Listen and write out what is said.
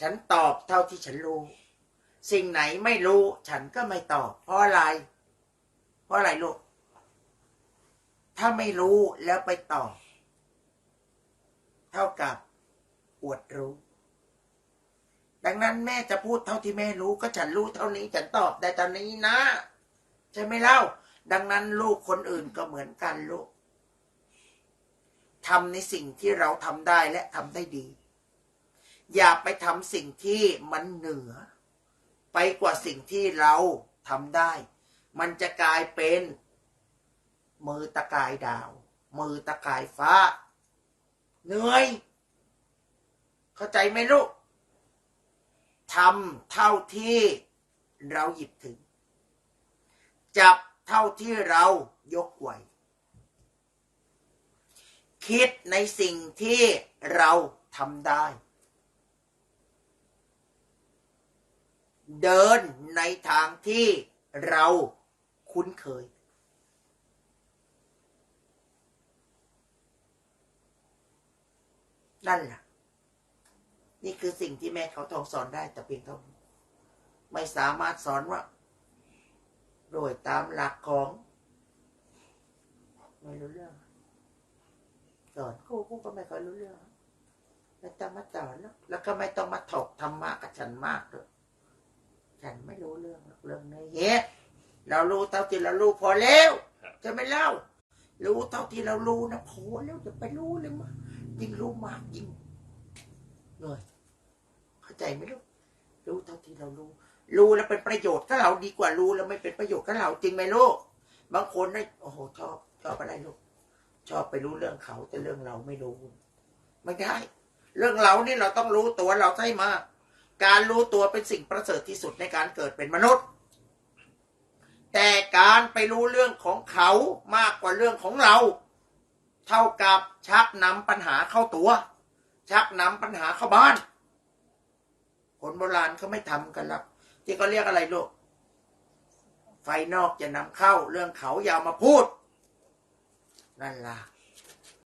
ฉันตอบเท่าที่ฉันรู้ สิ่งไหนไม่รู้ ฉันก็ไม่ตอบ เพราะอะไร เพราะอะไรลูก ถ้าไม่รู้แล้วไปตอบ เท่ากับอวดรู้ ดังนั้นแม่จะพูดเท่าที่แม่รู้ก็ฉันรู้เท่านี้ ฉันตอบได้เท่านี้นะ ใช่ไหมเล่า ดังนั้นลูกคนอื่นก็เหมือนกันลูกทำในสิ่งที่เราทำได้และทำได้ดี อย่าไปทำสิ่งที่มันเหนือ ไปกว่าสิ่งที่เราทำได้ มันจะกลายเป็น มือตะกายดาว มือตะกายฟ้า เหนื่อย เข้าใจไหมลูกทำเท่าที่เราหยิบถึง จับเท่าที่เรายกไหวคิดในสิ่งที่เราทำได้ เดินในทางที่เราคุ้นเคย นั่นแหละนี่คือสิ่งที่แม่เขาทองสอนได้แต่เพียงเท่านี้ไม่สามารถสอนว่า โดยตามหลักของไม่รู้เรื่องสอนครูครูก็ไม่ค่อยรู้เรื่องไม่ต้องมาสอนแล้วแล้วก็ไม่ต้องมาถกธรรมะกับฉันมากด้วย ฉันไม่รู้เรื่องหรอกเรื่องนี้เฮ้เรารู้เท่าที่เรารู้พอแล้วจะไม่เล่า รู้เท่าที่เรารู้นะพอแล้วจะไปรู้เลยมั้งยิ่งรู้มากยิ่งเหนื่อยเข้าใจไหมลูกรู้เท่าที่เรารู้ รู้แล้วเป็นประโยชน์กับเราดีกว่ารู้แล้วไม่เป็นประโยชน์กับเราจริงไหมลูกบางคนได้โอ้โหชอบชอบอะไรลูกชอบไปรู้เรื่องเขาแต่เรื่องเราไม่รู้ไม่ได้ เรื่องเรานี่เราต้องรู้ตัวเราใช่มาก การรู้ตัวเป็นสิ่งประเสริฐที่สุดในการเกิดเป็นมนุษย์ แต่การไปรู้เรื่องของเขามากกว่าเรื่องของเรา เท่ากับชักนำปัญหาเข้าตัว ชักนำปัญหาเข้าบ้าน คนโบราณเขาไม่ทำกันหรอกที่เขาเรียกอะไรลูกไฟนอกจะนำเข้าเรื่องเขาอย่ามาพูด นั่นล่ะ